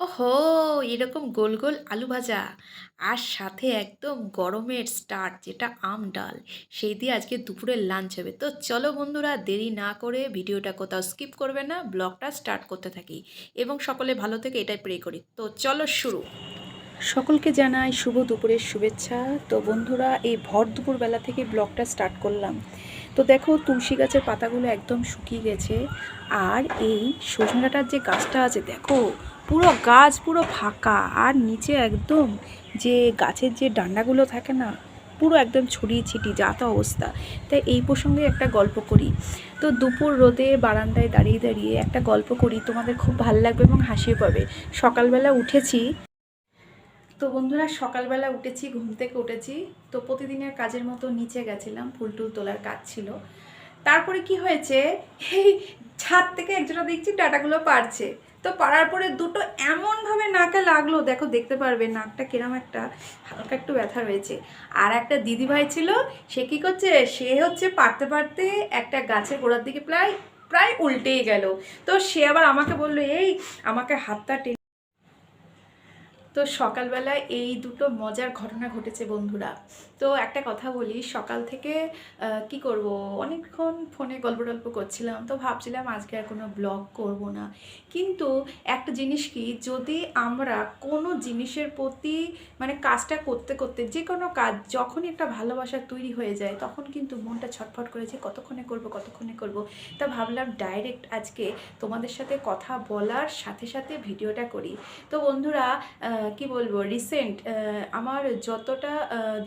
ওহো! এরকম গোল, গোল আলু ভাজা আর সাথে একদম গরমের স্টার্ট যেটা আম ডাল, সেই দিয়ে আজকে দুপুরের লাঞ্চ হবে। তো চলো বন্ধুরা দেরি না করে ভিডিওটা কোথাও স্কিপ করবে না, ব্লগটা স্টার্ট করতে থাকি এবং সকলে ভালো থেকে এটাই প্রে করি। তো চলো শুরু। সকলকে জানাই শুভ দুপুরের শুভেচ্ছা তো বন্ধুরা এই ভর দুপুরবেলা থেকে ব্লগটা স্টার্ট করলাম তো দেখো তুলসী গাছের পাতাগুলো একদম শুকিয়ে গেছে। আর এই সজনে ডাঁটার যে গাছটা আছে, দেখো, পুরো গাছ পুরো ফাঁকা। আর নিচে একদম যে গাছের যে ডান্ডাগুলো থাকে না, পুরো একদম ছড়িয়ে ছিটিয়ে, যা তা অবস্থা। তাই এই প্রসঙ্গে একটা গল্প করি। তো দুপুর রোদে বারান্দায় দাঁড়িয়ে দাঁড়িয়ে একটা গল্প করি, তোমাদের খুব ভালো লাগবে এবং হাসিও পাবে। সকালবেলা উঠেছি তো বন্ধুরা, সকালবেলা উঠেছি, ঘুম থেকে উঠেছি। তো প্রতিদিনের কাজের মতো নিচে গেছিলাম, ফুল টুল তোলার কাজ ছিল। তারপরে কি হয়েছে, এই ছাদ থেকে একজনা দেখছি ডাটাগুলো পারছে তো পারার পরে দুটো এমনভাবে নাকে লাগল, দেখো দেখতে পারবে, নাকটা কিরম একটা, হালকা একটু ব্যথা রয়েছে। আর একটা দিদিভাই ছিল, সে কি করছে, সে হচ্ছে পারতে পারতে একটা গাছের গোড়ার দিকে প্রায় প্রায় উল্টেই গেল। তো সে আবার আমাকে বলল, এই, আমাকে হাতটা তো সকালবেলায় এই দুটো মজার ঘটনা ঘটেছে বন্ধুরা। তো একটা কথা বলি, সকাল থেকে কি করব? অনেকক্ষণ ফোনে গল্প টল্প করছিলাম, তো ভাবছিলাম আজকে আর কোনো ব্লগ করব না। কিন্তু একটা জিনিস কি, যদি আমরা কোনো জিনিসের প্রতি মানে কাজটা করতে করতে যে কোনো কাজ যখনই একটা ভালোবাসা তৈরি হয়ে যায়, তখন কিন্তু মনটা ছটফট করে যে কতক্ষণে করব কতক্ষণে করব। তা ভাবলাম ডাইরেক্ট আজকে তোমাদের সাথে কথা বলার সাথে সাথে ভিডিওটা করি। তো বন্ধুরা কি বলব রিসেন্ট আমার যতটা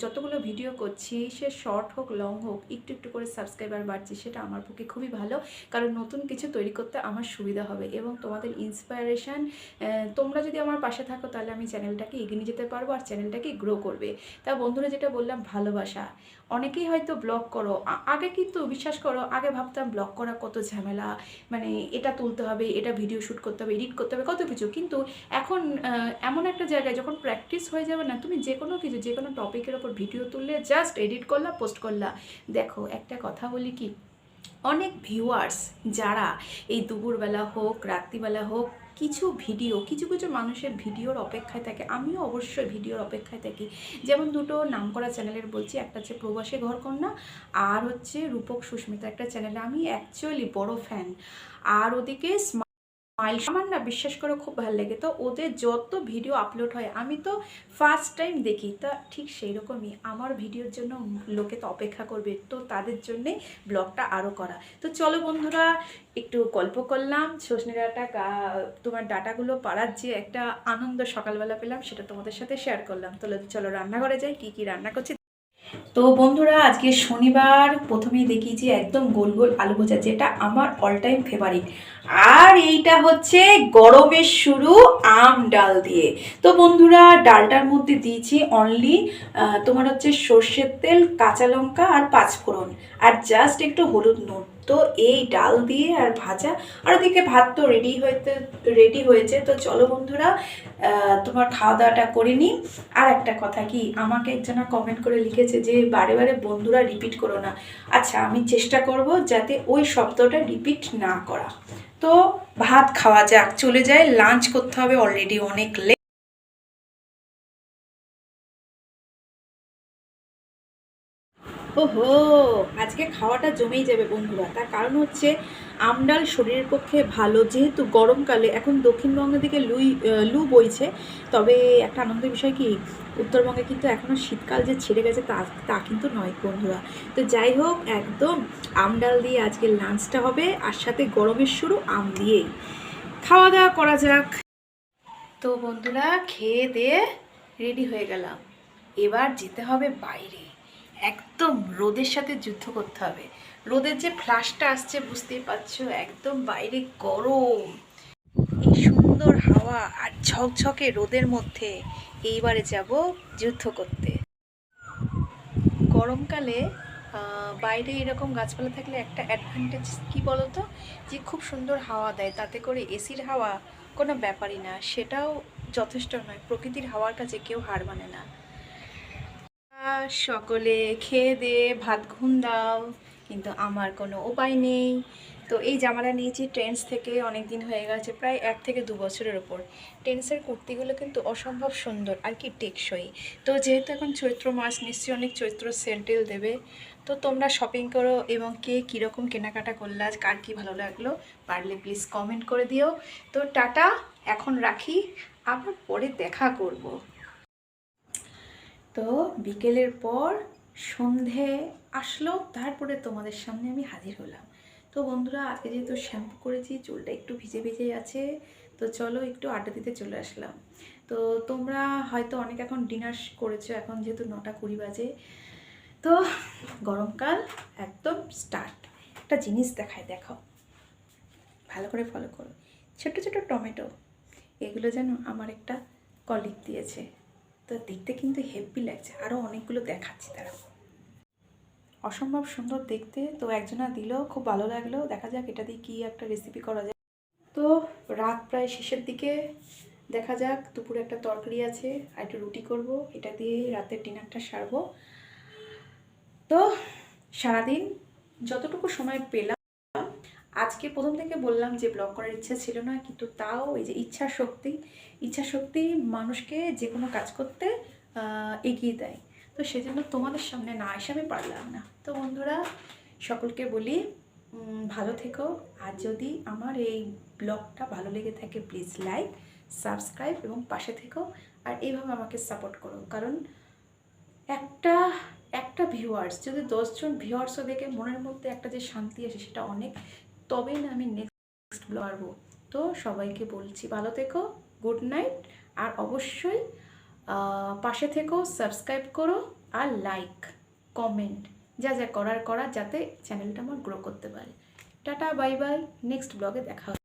যতগুলো ভিডিও করছি, সে শর্ট হোক লং হোক, একটু একটু করে সাবস্ক্রাইবার বাড়ছে, সেটা আমার পক্ষে খুবই ভালো। কারণ নতুন কিছু তৈরি করতে আমার সুবিধা হবে এবং তোমাদের ইন্সপায়ারেশান তোমরা যদি আমার পাশে থাকো, তাহলে আমি চ্যানেলটাকে এগিয়ে নিয়ে যেতে পারব আর চ্যানেলটাকে গ্রো করবে। তা বন্ধুরা যেটা বললাম, ভালোবাসা। অনেকেই হয়তো ব্লগ করো আগে কিন্তু বিশ্বাস করো, আগে ভাবতাম ব্লগ করা কত ঝামেলা মানে এটা তুলতে হবে, এটা ভিডিও শ্যুট করতে হবে এডিট করতে হবে, কত কিছু। কিন্তু এখন এমন একটা জায়গায় যখন প্র্যাকটিস হয়ে যাবে না, তুমি যে কোনো কিছু যে কোনো টপিকের ওপর ভিডিও তুললে জাস্ট এডিট করলা পোস্ট করলা। দেখো, একটা কথা বলি কি? অনেক ভিউয়ার্স যারা এই দুপুরবেলা হোক, রাত্রিবেলা হোক, কিছু ভিডিও কিছু কিছু মানুষের ভিডিওর অপেক্ষায় থাকে। আমিও অবশ্যই ভিডিওর অপেক্ষায় থাকি। যেমন দুটো নামকরা চ্যানেলের বলছি, একটা হচ্ছে প্রবাসী ঘরকন্যা আর হচ্ছে রূপক সুস্মিতা একটা চ্যানেলে আমি অ্যাকচুয়ালি বড় ফ্যান আর ওদিকে স্মাইল আমার না বিশ্বাস করে খুব ভালো লাগে। তো ওদের যত ভিডিও আপলোড হয়, আমি তো ফার্স্ট টাইম দেখি। তা ঠিক সেই রকমই আমার ভিডিওর জন্য লোকে তো অপেক্ষা করবে, তো তাদের জন্যে ব্লগটা আরও করা। তো চলো বন্ধুরা, একটু গল্প করলাম। সজনে ডাটা তোমার ডাটাগুলো পাড়ার যে একটা আনন্দ সকালবেলা পেলাম, সেটা তোমাদের সাথে শেয়ার করলাম। তো চলো রান্নাঘরে যাই, কী কী রান্না করছি তো বন্ধুরা, আজকে শনিবার, প্রথমেই দেখি যে একদম গোল গোল আলু ভোজা, যেটা আমার অল টাইম ফেভারিট আর এইটা হচ্ছে গরমের শুরু আম ডাল দিয়ে। তো বন্ধুরা, ডালটার মধ্যে দিয়েছি অনলি তোমার হচ্ছে সর্ষের তেল, কাঁচা লঙ্কা আর পাঁচফোড়ন। আর জাস্ট একটু হলুদ নুন। তো এই ডাল দিয়ে আর ভাজা। আর ওদিকে ভাত তো রেডি হইতে রেডি হয়েছে। তো চলো বন্ধুরা তোমার খাওয়া দাওয়াটা করে নিই। আর একটা কথা কি, আমাকে একজনা কমেন্ট করে লিখেছে যে, বারে বারে বন্ধুরা রিপিট করো না। আচ্ছা আমি চেষ্টা করব যাতে ওই শব্দটা রিপিট না করা। তো ভাত খাওয়া যাক, চলে যায়। লাঞ্চ করতে হবে অলরেডি অনেক লেট ওহো, আজকে খাওয়াটা জমেই যাবে বন্ধুরা। তার কারণ হচ্ছে, আমডাল শরীরের পক্ষে ভালো, যেহেতু গরমকালে এখন দক্ষিণবঙ্গের দিকে লুই লু বইছে। তবে একটা আনন্দের বিষয় কি, উত্তরবঙ্গে কিন্তু এখনও শীতকাল যে ছেড়ে গেছে, তা তা কিন্তু নয় বন্ধুরা। তো যাই হোক, একদম আমডাল দিয়ে আজকে লাঞ্চটা হবে, আর সাথে গরমের শুরু আম দিয়েই। খাওয়া দাওয়া করা যাক। তো বন্ধুরা, খেয়ে দিয়ে রেডি হয়ে গেলাম। এবার যেতে হবে বাইরে। একদম রোদের সাথে যুদ্ধ করতে হবে। রোদের যে ফ্লাশটা আসছে, বুঝতেই পারছ? একদম বাইরে গরম। এই সুন্দর হাওয়া আর ঝকঝকে রোদের মধ্যে এইবারে যাব যুদ্ধ করতে। গরমকালে বাইরে এরকম গাছপালা থাকলে একটা অ্যাডভান্টেজ কি বলতো? যে খুব সুন্দর হাওয়া দেয়, তাতে করে এসির হাওয়া কোনো ব্যাপারই না। সেটাও যথেষ্ট নয়। প্রকৃতির হাওয়ার কাছে কেউ হার মানে না। সকলে খেয়ে দিয়ে ভাত ঘুম দাও, কিন্তু আমার কোনো উপায় নেই। তো এই জামাটা নিয়েছি ট্রেন্ডস থেকে অনেক দিন হয়ে গেছে, প্রায় এক থেকে দু বছরের ওপর ট্রেন্ডসের কুর্তিগুলো কিন্তু অসম্ভব সুন্দর আর কি টেকসই। তো যেহেতু এখন চৈত্র মাস, নিশ্চয়ই অনেক চৈত্র সেল টেল দেবে। তো তোমরা শপিং করো এবং কে কীরকম কেনাকাটা করলে, আজ কার কী ভালো লাগল, পারলে প্লিজ কমেন্ট করে দিও। তো টাটা, এখন রাখি, আবার পরে দেখা করব। তো বিকেলের পর সন্ধে আসলো, তারপরে তোমাদের সামনে আমি হাজির হলাম। তো বন্ধুরা, আজকে যেহেতু শ্যাম্পু করেছি, চুলটা একটু ভিজে ভিজে আছে, তো চলো একটু আড্ডা দিতে চলে আসলাম। তো তোমরা হয়তো অনেক এখন ডিনার করেছ, এখন যেহেতু নটা কুড়ি বাজে, তো গরমকাল একদম স্টার্ট একটা জিনিস দেখায় দেখো ভালো করে ফলো করো। ছোট ছোট টমেটো, এগুলো যেন আমার একটা কলিক দিয়েছে। তো দেখতে কিন্তু হেভি লাগছে। আরও অনেকগুলো দেখাচ্ছি তারা। অসম্ভব সুন্দর দেখতে। তো একজনা দিল, খুব ভালো লাগল। দেখা যাক এটা দিয়ে কী একটা রেসিপি করা যায়। তো রাত প্রায় শেষের দিকে। দেখা যাক, দুপুরে একটা তরকারি আছে, আর একটু রুটি করব। এটা দিয়ে রাতের ডিনারটা সারবো। তো সারাদিন যতটুকু সময় পেলাম আজকে প্রথম থেকে বললাম যে ব্লগ করার ইচ্ছা ছিল না, কিন্তু তাও এই যে ইচ্ছা শক্তি ইচ্ছা শক্তি মানুষকে যে কোনো কাজ করতে এগিয়ে দেয়। তো সেজন্য তোমাদের সামনে না এসে আমি পারলাম না। তো বন্ধুরা, সকলকে বলি ভালো থেকো। আর যদি আমার এই ব্লগটা ভালো লেগে থাকে প্লিজ লাইক সাবস্ক্রাইব এবং পাশে থেকো। আর এইভাবে আমাকে সাপোর্ট করো। কারণ একটা একটা ভিউয়ার্স যদি দশজন ভিউয়ার্সও দেখে মনের মধ্যে একটা যে শান্তি আসে, সেটা অনেক তবেই না আমি নেক্সট ব্লগ পারব তো সবাইকে বলছি ভালো থেকো গুড নাইট আর অবশ্যই পাশে থেকো সাবস্ক্রাইব করো, আর লাইক কমেন্ট যা যা করার করা যাতে চ্যানেলটা আমার গ্রো করতে পারে। টাটা বাই বাই নেক্সট ব্লগে দেখা